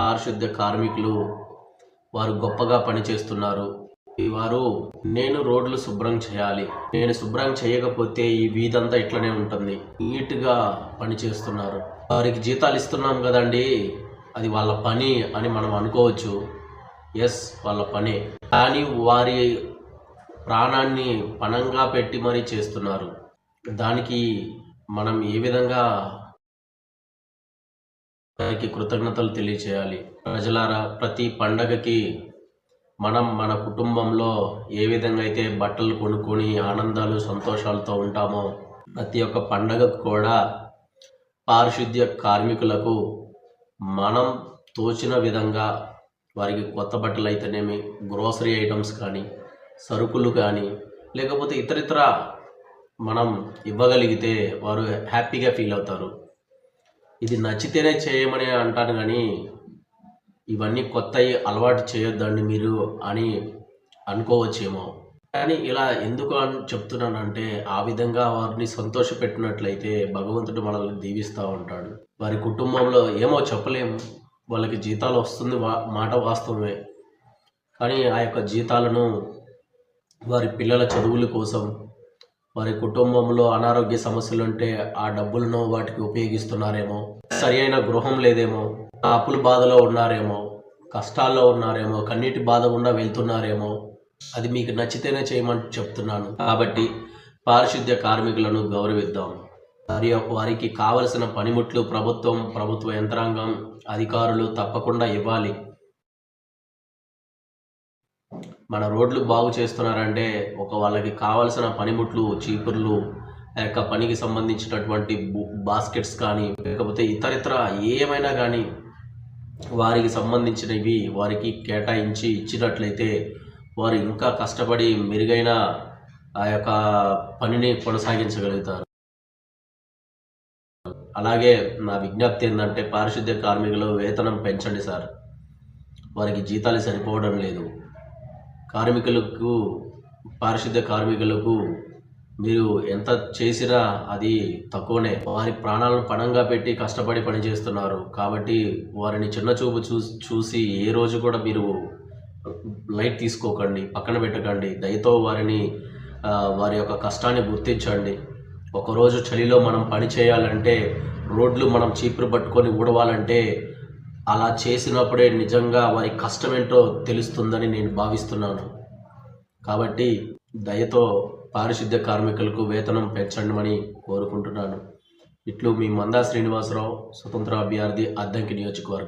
పారిశుద్ధ్య కార్మికులు వారు గొప్పగా పనిచేస్తున్నారు. వారు నేను రోడ్లు శుభ్రం చేయాలి. నేను శుభ్రం చేయకపోతే ఈ వీధంతా ఇట్లనే ఉంటుంది. నీట్గా పని చేస్తున్నారు వారికి జీతాలు ఇస్తున్నాం కదండి. అది వాళ్ళ పని అని మనం అనుకోవచ్చు. ఎస్ వాళ్ళ పనే. కానీ వారి ప్రాణాన్ని పణంగా పెట్టి మరీ చేస్తున్నారు. దానికి మనం ఏ విధంగా వారికి కృతజ్ఞతలు తెలియచేయాలి. ప్రజలారా ప్రతి పండగకి మనం మన కుటుంబంలో ఏ విధంగా అయితే బట్టలు కొనుక్కొని ఆనందాలు సంతోషాలతో ఉంటామో ప్రతి ఒక్క పండగకు కూడా పారిశుద్ధ్య కార్మికులకు మనం తోచిన విధంగా వారికి కొత్త బట్టలు అయితేనేమి గ్రోసరీ ఐటమ్స్ కానీ సరుకులు కానీ లేకపోతే ఇతరితర మనం ఇవ్వగలిగితే వారు హ్యాపీగా ఫీల్ అవుతారు. ఇది నచ్చితేనే చేయమని అంటాను కానీ ఇవన్నీ కొత్తవి అలవాటు చేయొద్దండి మీరు అని అనుకోవచ్చేమో. కానీ ఇలా ఎందుకు అని చెప్తున్నానంటే ఆ విధంగా వారిని సంతోషపెట్టినట్లయితే భగవంతుడు మనల్ని దీవిస్తూ ఉంటాడు. వారి కుటుంబంలో ఏమో చెప్పలేము. వాళ్ళకి జీతాలు వస్తుంది వా మాట వాస్తవమే. కానీ ఆ యొక్క జీతాలను వారి పిల్లల చదువుల కోసం వారి కుటుంబంలో అనారోగ్య సమస్యలు ఉంటే ఆ డబ్బులను వాటికి ఉపయోగిస్తున్నారేమో సరి అయిన గృహం లేదేమో అప్పుల బాధలో ఉన్నారేమో కష్టాల్లో ఉన్నారేమో కన్నీటి బాధ గుండా వెళ్తున్నారేమో అది మీకు నచ్చితేనే చేయమని చెప్తున్నాను. కాబట్టి పారిశుద్ధ్య కార్మికులను గౌరవిద్దాం. వారి వారికి కావలసిన పనిముట్లు ప్రభుత్వం ప్రభుత్వ యంత్రాంగం అధికారులు తప్పకుండా ఇవ్వాలి. మన రోడ్లు బాగు చేస్తున్నారంటే ఒక వాళ్ళకి కావలసిన పనిముట్లు చీపుర్లు ఆ యొక్క పనికి సంబంధించినటువంటి బాస్కెట్స్ కానీ లేకపోతే ఇతరితర ఏమైనా కానీ వారికి సంబంధించినవి వారికి కేటాయించి ఇచ్చినట్లయితే వారు ఇంకా కష్టపడి మెరుగైన ఆ యొక్క పనిని కొనసాగించగలుగుతారు. అలాగే నా విజ్ఞప్తి ఏంటంటే పారిశుద్ధ్య కార్మికులు వేతనం పెంచండి సార్. వారికి జీతాలు సరిపోవడం లేదు. కార్మికులకు పారిశుద్ధ్య కార్మికులకు మీరు ఎంత చేసినా అది తక్కువనే. వారి ప్రాణాలను పణంగా పెట్టి కష్టపడి పనిచేస్తున్నారు. కాబట్టి వారిని చిన్న చూపు చూసి చూసి ఏ రోజు కూడా మీరు లైట్ తీసుకోకండి పక్కన పెట్టకండి. దయతో వారిని వారి యొక్క కష్టాన్ని గుర్తించండి. ఒకరోజు చలిలో మనం పని చేయాలంటే రోడ్లు మనం చీపురు పట్టుకొని ఊడవాలంటే అలా చేసినప్పుడే నిజంగా వారి కష్టం ఏంటో తెలుస్తుందని నేను భావిస్తున్నాను. కాబట్టి దయతో పారిశుద్ధ్య కార్మికులకు వేతనం పెంచండి కోరుకుంటున్నాను. ఇట్లు మీ మందా శ్రీనివాసరావు స్వతంత్ర అభ్యర్థి అద్దంకి నియోజకవర్గం.